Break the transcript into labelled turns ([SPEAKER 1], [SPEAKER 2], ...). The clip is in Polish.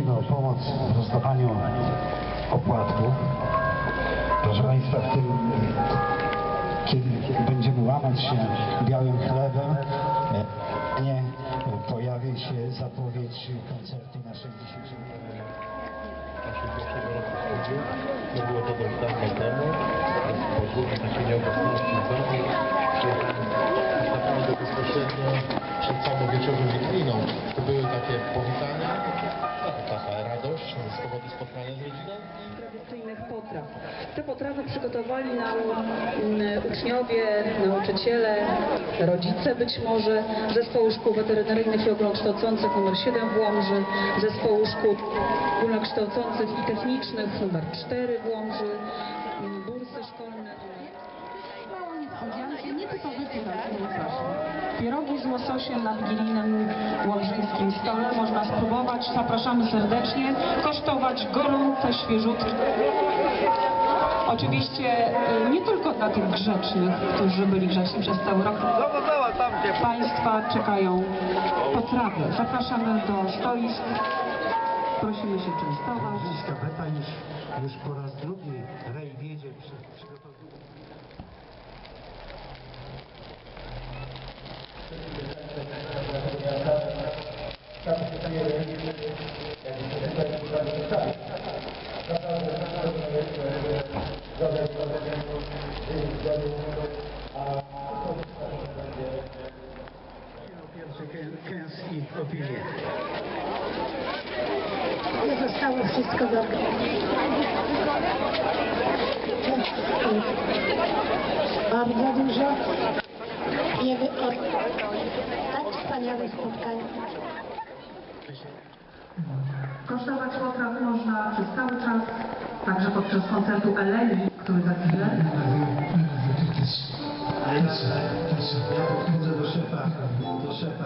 [SPEAKER 1] pomoc w rozdawaniu opłatków. Proszę Państwa, w tym, kiedy będziemy łamać się białym chlebem, e, nie pojawi się zapowiedź koncertu naszej dzisiejszej
[SPEAKER 2] Nie było to dość dawno temu, z powodu takiej nieobecności w domu, tak naprawdę bezpośrednio przed samą wieczorem
[SPEAKER 3] potraw. Te potrawy przygotowali nam mm, uczniowie, nauczyciele, rodzice być może Zespołu Szkół Weterynaryjnych i Ogólnokształcących nr 7 w Łomży, Zespołu Szkół Ogólnokształcących i Technicznych nr 4 w Łomży, mm, bursy szkolne.
[SPEAKER 4] Pierogi z łososiem na wigilijnym łomżyńskim stole można spróbować. Zapraszamy serdecznie. Kosztować gorące, świeżutkie. Oczywiście y, nie tylko dla tych grzecznych, którzy byli grzeczni przez cały rok. Państwa czekają potrawy. Zapraszamy do stoisk. Prosimy się częstować.
[SPEAKER 1] Już po raz drugi
[SPEAKER 5] Zostało wszystko dobre. Bardzo dużo. Wiemy o tak wspaniałych spotkaniach.
[SPEAKER 4] Kosztować potraw można przez cały czas, także podczas koncertu Eleni, który za chwilę.
[SPEAKER 1] Ja podchodzę do szefa, do szefa.